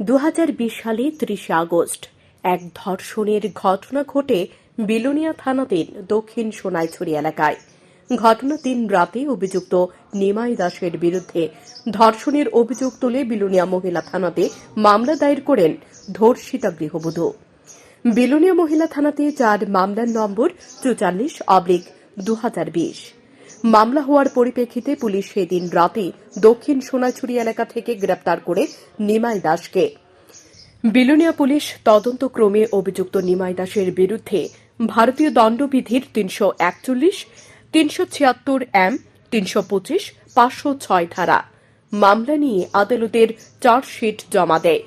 দু হাজার বিশ সালে ত্রিশে আগস্ট। এক ধর্ষণের ঘটনা ঘটে বিলোনিয়া থানাধীন দক্ষিণ সোনাইছড়ি এলাকায়। ঘটনা দিন রাতে অভিযুক্ত নিমাই দাসের বিরুদ্ধে ধর্ষণের অভিযোগ তুলে বিলোনিয়া মহিলা থানাতে মামলা দায়ের করেন ধর্ষিতা গৃহবধূ। বিলোনিয়া মহিলা থানাতে যার মামলার নম্বর চুচাল্লিশ অবলিক দু মামলা হওয়ার পরিপ্রেক্ষিতে পুলিশ সেদিন রাতে দক্ষিণ সোনাঝুরি এলাকা থেকে গ্রেপ্তার করে নিমাই দাসকে। বিলোনিয়া পুলিশ তদন্তক্রমে অভিযুক্ত নিমাই দাসের বিরুদ্ধে ভারতীয় দণ্ডবিধির তিনশো একচল্লিশ, তিনশো ছিয়াত্তর এম, তিনশো পঁচিশ, পাঁচশো ছয় ধারা। মামলা নিয়ে আদালতের চার্জশিট জমা দেয়।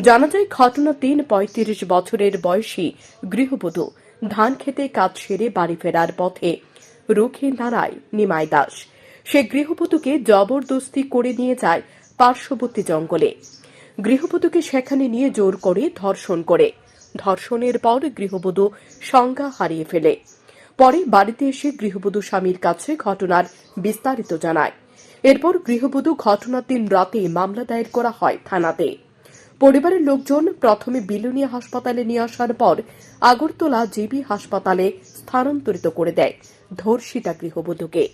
জানা যায়, ঘটনা তিন পঁয়ত্রিশ বছরের বয়সী গৃহবধূ। ধান খেতে কাজ সেরে বাড়ি ফেরার পথে রুখে দাঁড়ায় নিমাই দাস। সে গৃহবধূকে জবরদস্তি করে নিয়ে যায় পার্শ্ববর্তী জঙ্গলে। গৃহবধূকে সেখানে নিয়ে জোর করে ধর্ষণ করে। ধর্ষণের পর গৃহবধূ সংজ্ঞা হারিয়ে ফেলে। পরে বাড়িতে এসে গৃহবধূ স্বামীর কাছে ঘটনার বিস্তারিত জানায়। এরপর গৃহবধূ ঘটনার দিন রাতে মামলা দায়ের করা হয় থানাতে। পরিবারের লোকজন প্রথমে বিলুনিয়া হাসপাতালে নিয়ে আসার পর আগরতলা জিবি হাসপাতালে স্থানান্তরিত করে দেয় ধর্ষিতা গৃহবধূকে।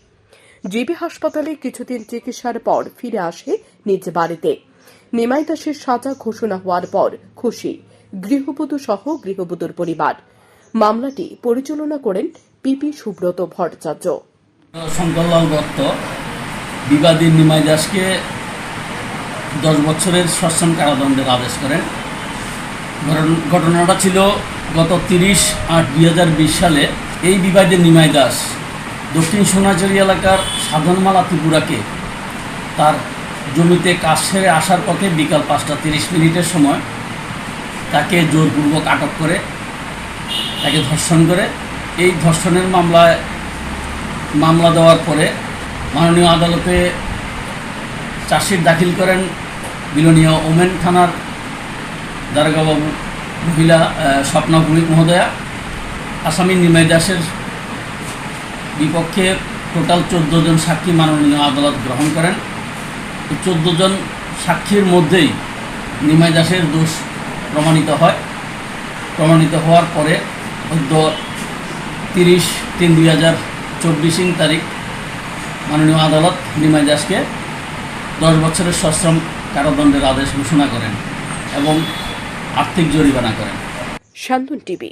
জিবি হাসপাতালে কিছুদিন চিকিৎসার পর ফিরে আসে নিজ বাড়িতে। নিমাই দাসের সাজা ঘোষণা হওয়ার পর খুশি, গৃহবধূ সহ গৃহবধূর পরিবার। মামলাটি পরিচালনা করেন পিপি সুব্রত ভট্টাচার্য। শঙ্করলাল দত্ত বিবাদী নিমাই দাসকে দশ বছরের সশ্রম কারাদণ্ডের আদেশ করেন। ঘটনাটা ছিল গত তিরিশ আট দুই সালে। এই বিবাদী নিমাই দাস দক্ষিণ সোনাঝুরি এলাকার সাধনমালা ত্রিপুরাকে তার জমিতে কাজ সেরে আসার পথে বিকাল পাঁচটা তিরিশ মিনিটের সময় তাকে জোরপূর্বক আটক করে, তাকে ধর্ষণ করে। এই ধর্ষণের মামলায় মামলা দেওয়ার পরে মাননীয় আদালতে চার্জশিট দাখিল করেন বিলোনিয়া ওমেন থানার দারোগাবাবু মহিলা স্বপ্না ভৌমিক মহোদয়া, আসামি নিমাই দাসের বিপক্ষে টোটাল চোদ্দ জন সাক্ষী মাননীয় আদালত গ্রহণ করেন। চোদ্দ জন সাক্ষীর মধ্যেই নিমাই দাসের দোষ প্রমাণিত হয়। প্রমাণিত হওয়ার পরে অদ্য তিরিশ তিন দুই হাজার চব্বিশ তারিখ মাননীয় আদালত নিমাই দাসকে দশ বছরের সশ্রম কারাদণ্ডের আদেশ ঘোষণা করেন এবং আর্থিক জরিমানা করেন। শান্তন টিভি।